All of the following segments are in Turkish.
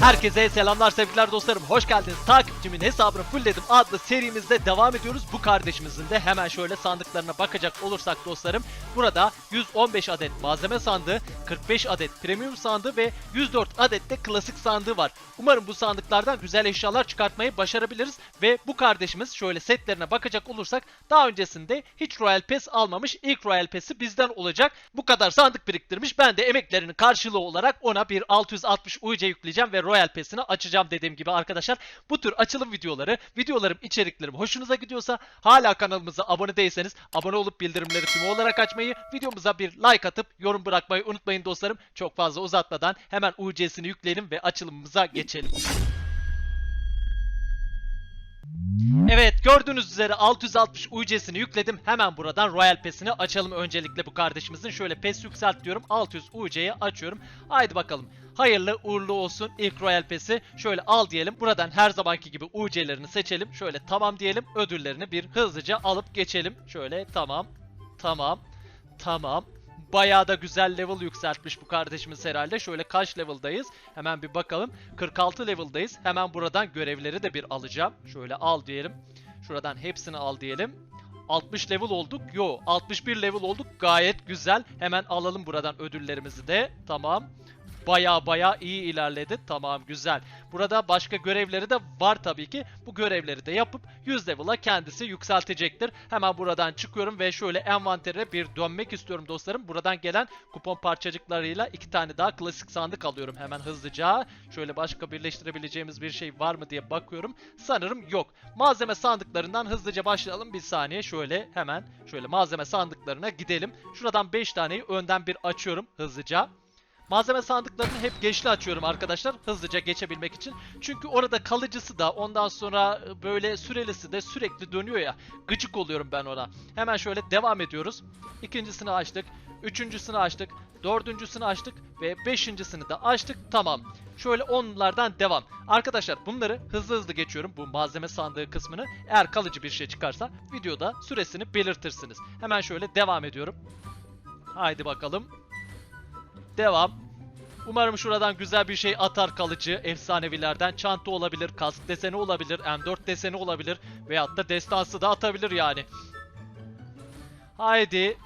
Herkese selamlar sevgiler dostlarım. Hoş geldiniz. Takipçimin hesabını fullledim adlı serimizde devam ediyoruz. Bu kardeşimizin de hemen şöyle sandıklarına bakacak olursak dostlarım. Burada 115 adet malzeme sandığı, 45 adet premium sandığı ve 104 adet de klasik sandığı var. Umarım bu sandıklardan güzel eşyalar çıkartmayı başarabiliriz. Ve bu kardeşimiz şöyle setlerine bakacak olursak daha öncesinde hiç Royal Pass almamış. İlk Royal Pass'i bizden olacak. Bu kadar sandık biriktirmiş. Ben de emeklerinin karşılığı olarak ona bir 660 UC yükleyeceğim ve Royal Pass'ini açacağım dediğim gibi arkadaşlar. Bu tür açılım videoları, videolarım, içeriklerim hoşunuza gidiyorsa hala kanalımıza abone değilseniz abone olup bildirimleri tüm olarak açmayı, videomuza bir like atıp yorum bırakmayı unutmayın dostlarım. Çok fazla uzatmadan hemen UC'sini yükleyelim ve açılımımıza geçelim. Evet gördüğünüz üzere 660 UC'sini yükledim. Hemen buradan Royal Pass'ini açalım öncelikle bu kardeşimizin. Şöyle PES yükselt diyorum. 600 UC'yi açıyorum. Haydi bakalım. Hayırlı uğurlu olsun ilk Royal Pass'i. Şöyle al diyelim. Buradan her zamanki gibi UC'lerini seçelim. Şöyle tamam diyelim. Ödüllerini bir hızlıca alıp geçelim. Şöyle tamam. Tamam. Tamam. Bayağı da güzel level yükseltmiş bu kardeşimiz herhalde. Şöyle kaç level'dayız? Hemen bir bakalım. 46 level'dayız. Hemen buradan görevleri de bir alacağım. Şöyle al diyelim. Şuradan hepsini al diyelim. 60 level olduk. Yo 61 level olduk. Gayet güzel. Hemen alalım buradan ödüllerimizi de. Tamam. Baya baya iyi ilerledi. Tamam güzel. Burada başka görevleri de var tabii ki. Bu görevleri de yapıp 100 level'a kendisi yükseltecektir. Hemen buradan çıkıyorum ve şöyle envantere bir dönmek istiyorum dostlarım. Buradan gelen kupon parçacıklarıyla iki tane daha klasik sandık alıyorum hemen hızlıca. Şöyle başka birleştirebileceğimiz bir şey var mı diye bakıyorum. Sanırım yok. Malzeme sandıklarından hızlıca başlayalım. Bir saniye şöyle hemen şöyle malzeme sandıklarına gidelim. Şuradan 5 taneyi önden bir açıyorum hızlıca. Malzeme sandıklarını hep geçli açıyorum arkadaşlar hızlıca geçebilmek için. Çünkü orada kalıcısı da ondan sonra böyle sürelisi de sürekli dönüyor ya. Gıcık oluyorum ben ona. Hemen şöyle devam ediyoruz. İkincisini açtık. Üçüncüsünü açtık. Dördüncüsünü açtık. Ve beşincisini de açtık. Tamam. Şöyle onlardan devam. Arkadaşlar bunları hızlı hızlı geçiyorum bu malzeme sandığı kısmını. Eğer kalıcı bir şey çıkarsa videoda süresini belirtirsiniz. Hemen şöyle devam ediyorum. Haydi bakalım. Devam. Umarım şuradan güzel bir şey atar kalıcı efsanevilerden. Çanta olabilir, kask deseni olabilir, M4 deseni olabilir veyahut da destansı da atabilir yani. Haydi.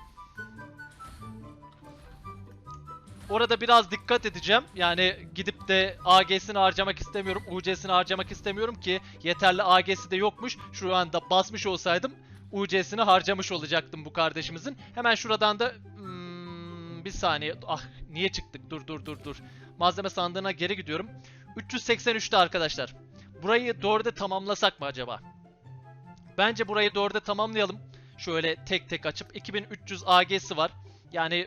Orada biraz dikkat edeceğim. Yani gidip de AG'sini harcamak istemiyorum, UC'sini harcamak istemiyorum ki yeterli AG'si de yokmuş. Şu anda basmış olsaydım UC'sini harcamış olacaktım bu kardeşimizin. Hemen şuradan da bir saniye. Ah niye çıktık? Dur dur dur dur. Malzeme sandığına geri gidiyorum. 383'te arkadaşlar. Burayı 4'e tamamlasak mı acaba? Bence burayı 4'e tamamlayalım. Şöyle tek tek açıp 2300 AG'si var. Yani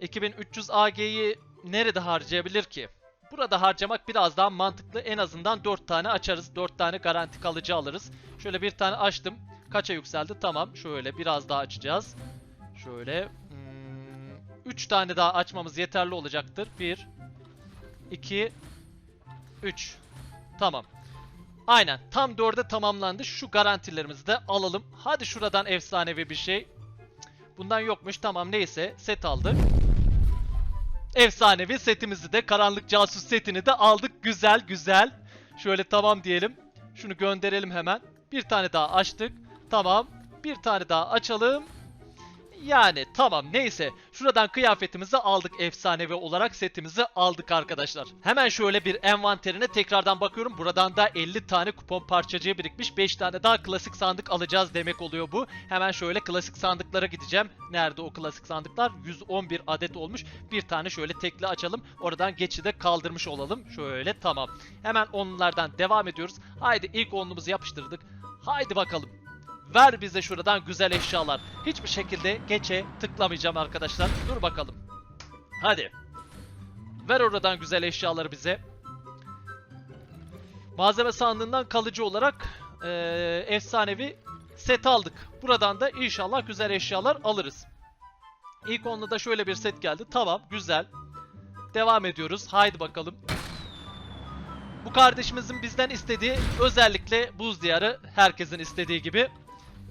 2300 AG'yi nerede harcayabilir ki? Burada harcamak biraz daha mantıklı. En azından 4 tane açarız. 4 tane garanti kalıcı alırız. Şöyle bir tane açtım. Kaça yükseldi? Tamam. Şöyle biraz daha açacağız. Şöyle. 3 tane daha açmamız yeterli olacaktır. 1 2 3 Tamam. Aynen. Tam 4'e tamamlandı. Şu garantilerimizi de alalım. Hadi şuradan efsanevi bir şey. Bundan yokmuş. Tamam neyse. Set aldık. Efsanevi setimizi de karanlık casus setini de aldık. Güzel güzel. Şöyle tamam diyelim. Şunu gönderelim hemen. Bir tane daha açtık. Tamam. Bir tane daha açalım. Yani tamam neyse. Şuradan kıyafetimizi aldık efsanevi olarak setimizi aldık arkadaşlar. Hemen şöyle bir envanterine tekrardan bakıyorum. Buradan da 50 tane kupon parçacığı birikmiş. 5 tane daha klasik sandık alacağız demek oluyor bu. Hemen şöyle klasik sandıklara gideceğim. Nerede o klasik sandıklar? 111 adet olmuş. Bir tane şöyle tekli açalım. Oradan geçide kaldırmış olalım. Şöyle tamam. Hemen onlardan devam ediyoruz. Haydi ilk onluğumuzu yapıştırdık. Haydi bakalım. Ver bize şuradan güzel eşyalar. Hiçbir şekilde geçe tıklamayacağım arkadaşlar. Dur bakalım. Hadi. Ver oradan güzel eşyaları bize. Malzeme sandığından kalıcı olarak eee, efsanevi set aldık. Buradan da inşallah güzel eşyalar alırız. İlk onlu da şöyle bir set geldi. Tamam güzel. Devam ediyoruz. Haydi bakalım. Bu kardeşimizin bizden istediği özellikle buz diyarı herkesin istediği gibi.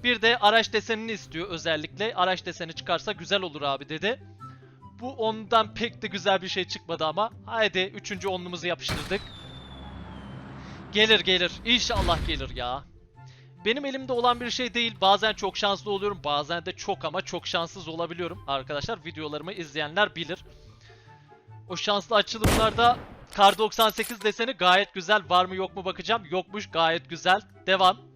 Bir de araç desenini istiyor özellikle. Araç deseni çıkarsa güzel olur abi dedi. Bu ondan pek de güzel bir şey çıkmadı ama. Haydi üçüncü onlumuzu yapıştırdık. Gelir gelir. İnşallah gelir ya. Benim elimde olan bir şey değil. Bazen çok şanslı oluyorum. Bazen de çok ama çok şanssız olabiliyorum. Arkadaşlar videolarımı izleyenler bilir. O şanslı açılımlarda Kar 98 deseni gayet güzel. Var mı yok mu bakacağım. Yokmuş gayet güzel. Devam.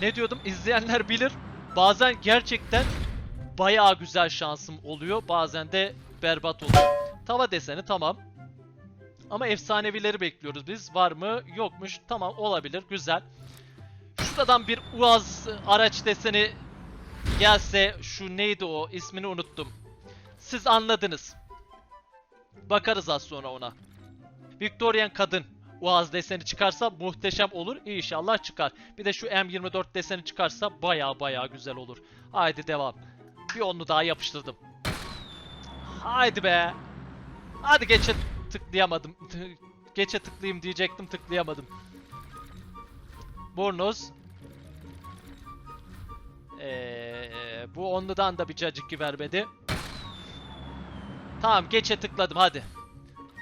Ne diyordum? İzleyenler bilir. Bazen gerçekten bayağı güzel şansım oluyor. Bazen de berbat oluyor. Tava deseni tamam. Ama efsanevileri bekliyoruz biz. Var mı? Yokmuş. Tamam olabilir. Güzel. Şuradan bir Uaz araç deseni gelse şu neydi o? ismini unuttum. Siz anladınız. Bakarız az sonra ona. Victorian kadın Uaz deseni çıkarsa muhteşem olur. İnşallah çıkar. Bir de şu M24 deseni çıkarsa baya baya güzel olur. Haydi devam. Bir onlu daha yapıştırdım. Haydi be. Hadi geçe tıklayamadım. geçe tıklayayım diyecektim tıklayamadım. Bornoz. Ee, bu onludan da bir cacık vermedi. Tamam geçe tıkladım hadi.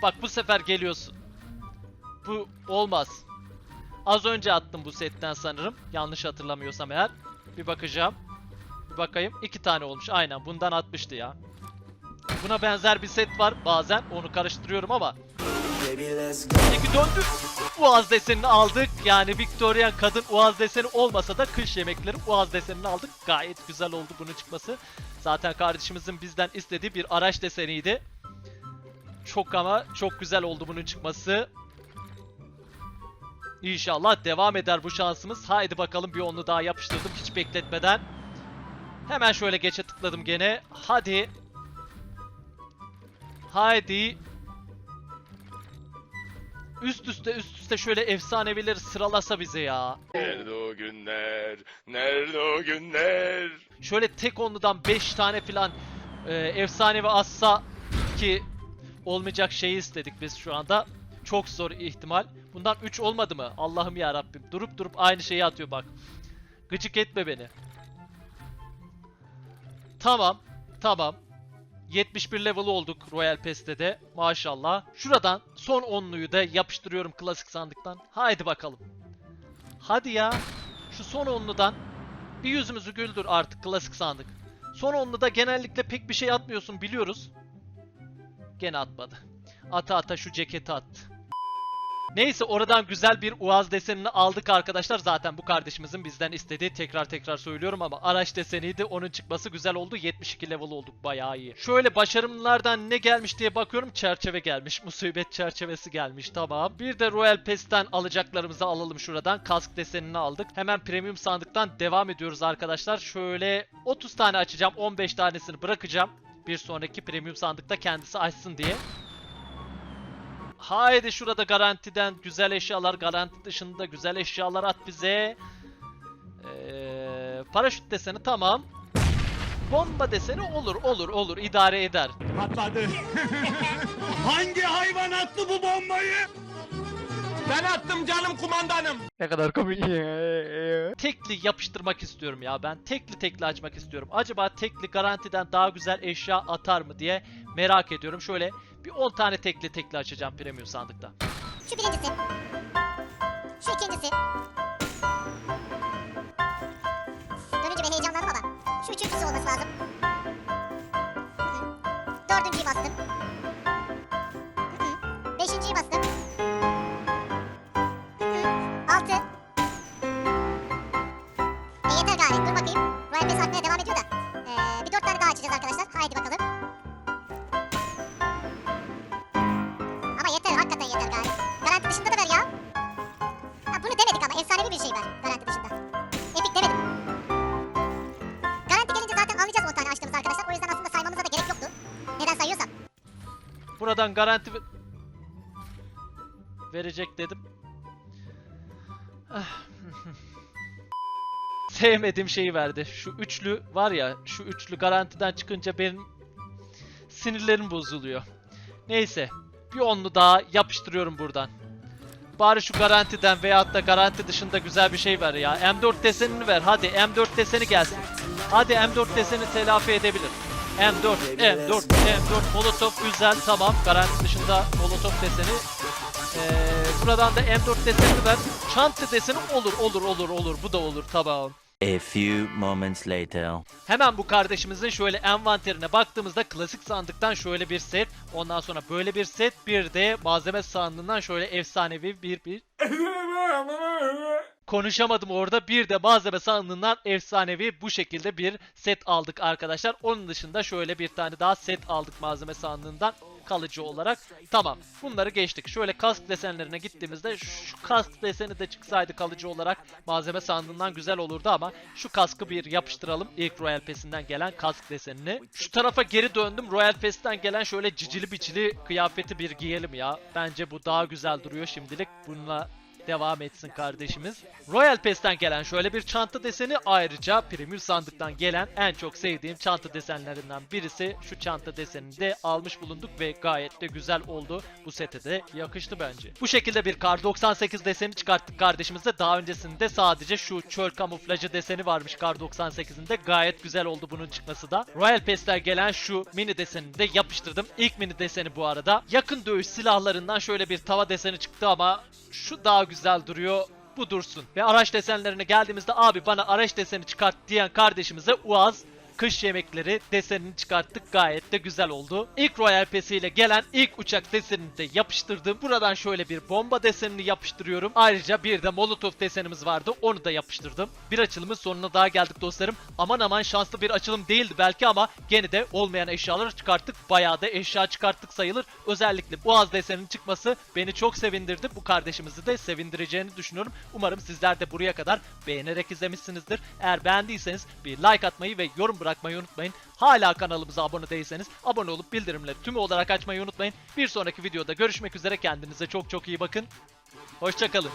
Bak bu sefer geliyorsun. Bu olmaz. Az önce attım bu setten sanırım. Yanlış hatırlamıyorsam eğer. Bir bakacağım. Bir bakayım. iki tane olmuş. Aynen bundan atmıştı ya. Buna benzer bir set var bazen. Onu karıştırıyorum ama. Peki döndü. Uaz desenini aldık. Yani Victorian kadın Uaz deseni olmasa da kış yemekleri Uaz desenini aldık. Gayet güzel oldu bunun çıkması. Zaten kardeşimizin bizden istediği bir araç deseniydi. Çok ama çok güzel oldu bunun çıkması. İnşallah devam eder bu şansımız. Haydi bakalım bir onlu daha yapıştırdım hiç bekletmeden. Hemen şöyle geçe tıkladım gene. Hadi. Haydi. Üst üste üst üste şöyle efsanevileri sıralasa bize ya. Nerede o günler? Nerede o günler? Şöyle tek onludan 5 tane filan e, efsanevi assa ki olmayacak şeyi istedik biz şu anda. Çok zor ihtimal. Bundan 3 olmadı mı? Allah'ım ya Rabbim. Durup durup aynı şeyi atıyor bak. Gıcık etme beni. Tamam. Tamam. 71 level olduk Royal Pass'te de. Maşallah. Şuradan son onluyu da yapıştırıyorum klasik sandıktan. Haydi bakalım. Hadi ya. Şu son onludan bir yüzümüzü güldür artık klasik sandık. Son onluda genellikle pek bir şey atmıyorsun biliyoruz. Gene atmadı. Ata ata şu ceketi attı. Neyse oradan güzel bir Uaz desenini aldık arkadaşlar. Zaten bu kardeşimizin bizden istediği tekrar tekrar söylüyorum ama araç deseniydi. Onun çıkması güzel oldu. 72 level olduk bayağı iyi. Şöyle başarımlardan ne gelmiş diye bakıyorum. Çerçeve gelmiş. Musibet çerçevesi gelmiş. Tamam. Bir de Royal Pass'ten alacaklarımızı alalım şuradan. Kask desenini aldık. Hemen premium sandıktan devam ediyoruz arkadaşlar. Şöyle 30 tane açacağım. 15 tanesini bırakacağım. Bir sonraki premium sandıkta kendisi açsın diye. Haydi şurada garantiden güzel eşyalar, garanti dışında güzel eşyalar at bize. Ee, paraşüt deseni tamam. Bomba deseni olur, olur, olur. idare eder. Patladı. Hangi hayvan attı bu bombayı? Ben attım canım kumandanım. Ne kadar komik. tekli yapıştırmak istiyorum ya ben. Tekli tekli açmak istiyorum. Acaba tekli garantiden daha güzel eşya atar mı diye merak ediyorum. Şöyle bir 10 tane tekli tekli açacağım premium sandıkta. Şu birincisi. Şu ikincisi. Dönünce ben heyecanlandım ama. Şu üçüncüsü olması lazım. Hakikaten yeter gari. Garanti dışında da ver ya. Ha bunu demedik ama efsanevi bir şey ver garanti dışında. Epik demedim. Garanti gelince zaten anlayacağız 10 tane açtığımız arkadaşlar. O yüzden aslında saymamıza da gerek yoktu. Neden sayıyorsam. Buradan garanti ve- verecek dedim. Ah. Sevmediğim şeyi verdi. Şu üçlü var ya, şu üçlü garantiden çıkınca benim sinirlerim bozuluyor. Neyse, bir onlu daha yapıştırıyorum buradan. Bari şu garantiden veyahut da garanti dışında güzel bir şey ver ya. M4 desenini ver. Hadi M4 deseni gelsin. Hadi M4 deseni telafi edebilir. M4, M4, M4, Molotov güzel tamam. Garanti dışında Molotov deseni. Ee, buradan da M4 deseni ver. Çanta deseni olur, olur, olur, olur. Bu da olur tamam. A few moments later. Hemen bu kardeşimizin şöyle envanterine baktığımızda klasik sandıktan şöyle bir set, ondan sonra böyle bir set, bir de malzeme sandığından şöyle efsanevi bir bir Konuşamadım orada. Bir de malzeme sandığından efsanevi bu şekilde bir set aldık arkadaşlar. Onun dışında şöyle bir tane daha set aldık malzeme sandığından kalıcı olarak. Tamam. Bunları geçtik. Şöyle kask desenlerine gittiğimizde şu kask deseni de çıksaydı kalıcı olarak malzeme sandığından güzel olurdu ama şu kaskı bir yapıştıralım. İlk Royal Pass'inden gelen kask desenini. Şu tarafa geri döndüm. Royal Pass'ten gelen şöyle cicili biçili kıyafeti bir giyelim ya. Bence bu daha güzel duruyor şimdilik. Bununla devam etsin kardeşimiz. Royal Pass'ten gelen şöyle bir çanta deseni ayrıca Premier sandıktan gelen en çok sevdiğim çanta desenlerinden birisi. Şu çanta desenini de almış bulunduk ve gayet de güzel oldu. Bu sete de yakıştı bence. Bu şekilde bir Kar 98 deseni çıkarttık kardeşimize. Daha öncesinde sadece şu çöl kamuflajı deseni varmış Kar 98'inde. Gayet güzel oldu bunun çıkması da. Royal Pass'ten gelen şu mini desenini de yapıştırdım. İlk mini deseni bu arada. Yakın dövüş silahlarından şöyle bir tava deseni çıktı ama şu daha güzel duruyor. Bu dursun. Ve araç desenlerine geldiğimizde abi bana araç deseni çıkart diyen kardeşimize Uaz kış yemekleri desenini çıkarttık. Gayet de güzel oldu. İlk Royal Pass ile gelen ilk uçak desenini de yapıştırdım. Buradan şöyle bir bomba desenini yapıştırıyorum. Ayrıca bir de Molotov desenimiz vardı. Onu da yapıştırdım. Bir açılımın sonuna daha geldik dostlarım. Aman aman şanslı bir açılım değildi belki ama gene de olmayan eşyaları çıkarttık. Bayağı da eşya çıkarttık sayılır. Özellikle Boğaz deseninin çıkması beni çok sevindirdi. Bu kardeşimizi de sevindireceğini düşünüyorum. Umarım sizler de buraya kadar beğenerek izlemişsinizdir. Eğer beğendiyseniz bir like atmayı ve yorum bırakmayı unutmayın. Hala kanalımıza abone değilseniz abone olup bildirimleri tümü olarak açmayı unutmayın. Bir sonraki videoda görüşmek üzere kendinize çok çok iyi bakın. Hoşçakalın.